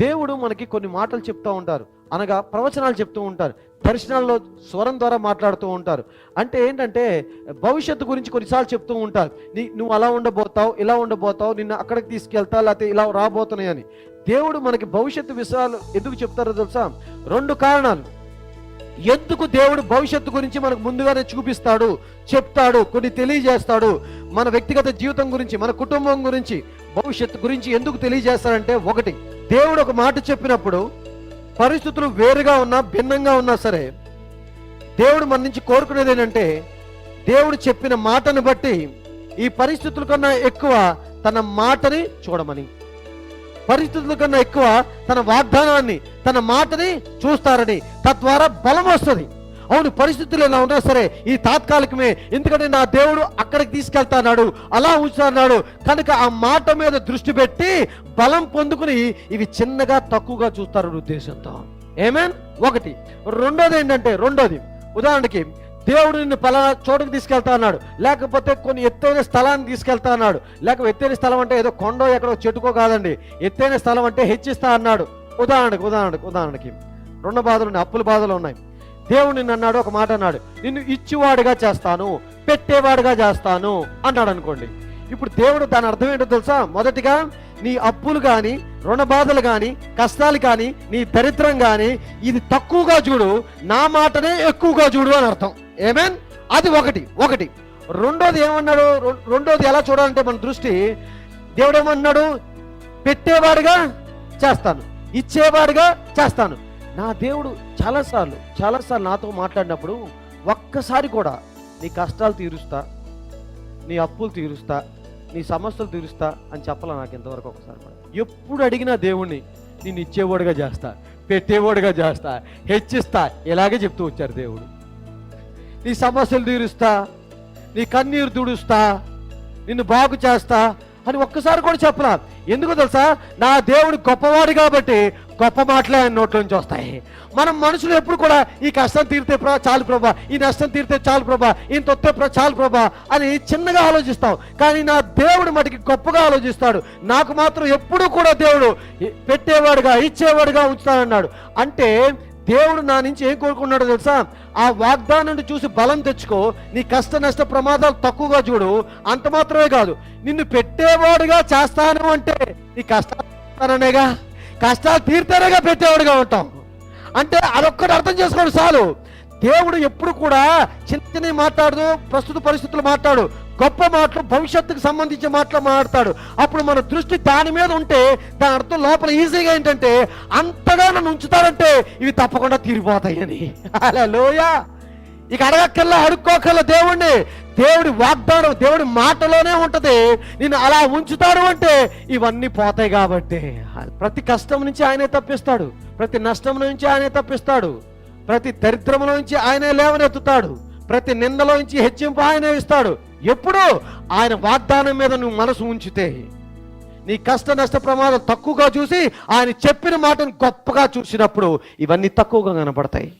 దేవుడు మనకి కొన్ని మాటలు చెప్తూ ఉంటారు. అనగా ప్రవచనాలు చెప్తూ ఉంటారు. దర్శనాల్లో స్వరం ద్వారా మాట్లాడుతూ ఉంటారు. అంటే ఏంటంటే భవిష్యత్తు గురించి కొన్నిసార్లు చెప్తూ ఉంటారు. నీ నువ్వు అలా ఉండబోతావు ఇలా ఉండబోతావు నిన్ను అక్కడికి తీసుకెళ్తా లేకపోతే ఇలా రాబోతున్నాయని దేవుడు మనకి భవిష్యత్తు విషయాలు ఎందుకు చెప్తారో తెలుసా? రెండు కారణాలు. ఎందుకు దేవుడు భవిష్యత్తు గురించి మనకు ముందుగానే చూపిస్తాడు చెప్తాడు కొన్ని తెలియజేస్తాడు. మన వ్యక్తిగత జీవితం గురించి మన కుటుంబం గురించి భవిష్యత్తు గురించి ఎందుకు తెలియజేస్తాడంటే ఒకటి. దేవుడు ఒక మాట చెప్పినప్పుడు పరిస్థితులు వేరుగా ఉన్నా భిన్నంగా ఉన్నా సరే దేవుడు మన నుంచి కోరుకునేది ఏంటంటే దేవుడు చెప్పిన మాటను బట్టి ఈ పరిస్థితుల కన్నా ఎక్కువ తన మాటని చూడమని. పరిస్థితుల కన్నా ఎక్కువ తన వాగ్దానాన్ని తన మాటని చూస్తారని తద్వారా బలం వస్తుంది. అవును పరిస్థితులు ఎలా ఉన్నా సరే ఈ తాత్కాలికమే. ఎందుకంటే నా దేవుడు అక్కడికి తీసుకెళ్తాన్నాడు అలా ఉంచుతున్నాడు. కనుక ఆ మాట మీద దృష్టి పెట్టి బలం పొందుకుని ఇవి చిన్నగా తక్కువగా చూస్తారు ఉద్దేశంతో. ఏమేన్ ఒకటి. రెండోది ఏంటంటే రెండోది. ఉదాహరణకి దేవుడు నిన్ను పలానా చోటుకు తీసుకెళ్తా అన్నాడు లేకపోతే కొన్ని ఎత్తైన స్థలాన్ని తీసుకెళ్తా అన్నాడు లేక ఎత్తైన స్థలం అంటే ఏదో కొండో ఎక్కడో చెట్టుకో కాదండి. ఎత్తైన స్థలం అంటే హెచ్చిస్తా అన్నాడు. ఉదాహరణకు ఉదాహరణకు ఉదాహరణకి. రెండు బాధలు ఉన్నాయి అప్పుల బాధలు ఉన్నాయి. దేవుడు నిన్ను అన్నాడు ఒక మాట అన్నాడు. నిన్ను ఇచ్చివాడిగా చేస్తాను పెట్టేవాడుగా చేస్తాను అన్నాడు అనుకోండి. ఇప్పుడు దేవుడు దాని అర్థం ఏంటో తెలుసా? మొదటిగా నీ అప్పులు కానీ రుణ బాధలు కానీ కష్టాలు కానీ నీ దరిద్రం కానీ ఇది తక్కువగా చూడు నా మాటనే ఎక్కువగా చూడు అని అర్థం. ఏమేన్ అది ఒకటి ఒకటి. రెండోది ఏమన్నాడు? రెండోది ఎలా చూడాలంటే మన దృష్టి దేవుడు ఏమన్నాడు పెట్టేవాడుగా చేస్తాను ఇచ్చేవాడుగా చేస్తాను. నా దేవుడు చాలాసార్లు చాలాసార్లు నాతో మాట్లాడినప్పుడు ఒక్కసారి కూడా నీ కష్టాలు తీరుస్తా నీ అప్పులు తీరుస్తా నీ సమస్యలు తీరుస్తా అని చెప్పాలా నాకు ఇంతవరకు ఒకసారి కూడా. ఎప్పుడు అడిగినా దేవుణ్ణి నేను ఇచ్చేవాడుగా చేస్తా పెట్టేవాడుగా చేస్తా హెచ్చిస్తా ఇలాగే చెప్తూ వచ్చారు దేవుడు. నీ సమస్యలు తీరుస్తా నీ కన్నీరు తుడుస్తా నిన్ను బాగు చేస్తా అని ఒక్కసారి కూడా చెప్పలా ఎందుకు తెలుసా? నా దేవుడు గొప్పవాడు కాబట్టి గొప్ప మాటలే ఆయన నోట్లోంచి వస్తాయి. మనం మనుషులు ఎప్పుడు కూడా ఈ కష్టం తీరితే ప్రా చాలు ప్రభా. ఈ నష్టం తీరితే చాలు ప్రభా. ఇంత వస్తే ప్ర చాలు ప్రభా. అని చిన్నగా ఆలోచిస్తాం. కానీ నా దేవుడు మటుకి గొప్పగా ఆలోచిస్తాడు. నాకు మాత్రం ఎప్పుడూ కూడా దేవుడు పెట్టేవాడుగా ఇచ్చేవాడుగా ఉంచుతానన్నాడు. అంటే దేవుడు నా నుంచి ఏం కోరుకున్నాడో తెలుసా? ఆ వాగ్దానాన్ని చూసి బలం తెచ్చుకో. నీ కష్ట నష్ట ప్రమాదాలు తక్కువగా చూడు. అంత మాత్రమే కాదు. నిన్ను పెట్టేవాడుగా చేస్తాను అంటే నీ కష్టాలనేగా కష్టాలు తీర్తానేగా పెట్టేవాడుగా ఉంటాం అంటే అదొక్కటి అర్థం చేసుకోండి చాలు. దేవుడు ఎప్పుడు కూడా చిన్న చిన్నవి మాట్లాడదు ప్రస్తుత పరిస్థితులు మాట్లాడు. గొప్ప మాటలు భవిష్యత్తుకు సంబంధించిన మాటలు మాట్లాడతాడు అప్పుడు మన దృష్టి దాని మీద ఉంటే దాని అర్థం లోపల ఈజీగా ఏంటంటే అంతగా నన్ను ఉంచుతారంటే ఇవి తప్పకుండా తీరిపోతాయని. అలా లోయ ఇక అడగక్కల్లా అడుక్కోకల్లా దేవుణ్ణి. దేవుడి వాగ్దానం దేవుడి మాటలోనే ఉంటది. నేను అలా ఉంచుతాడు అంటే ఇవన్నీ పోతాయి కాబట్టి. ప్రతి కష్టం నుంచి ఆయనే తప్పిస్తాడు. ప్రతి నష్టం నుంచి ఆయనే తప్పిస్తాడు. ప్రతి దరిద్రములో నుంచి ఆయనే లేవనెత్తుతాడు. ప్రతి నిందలో నుంచి హెచ్చింపు ఆయనే ఇస్తాడు. ఎప్పుడు ఆయన వాగ్దానం మీద నువ్వు మనసు ఉంచితే నీ కష్ట నష్ట ప్రమాదం తక్కువగా చూసి ఆయన చెప్పిన మాటను గొప్పగా చూసినప్పుడు ఇవన్నీ తక్కువగా కనపడతాయి.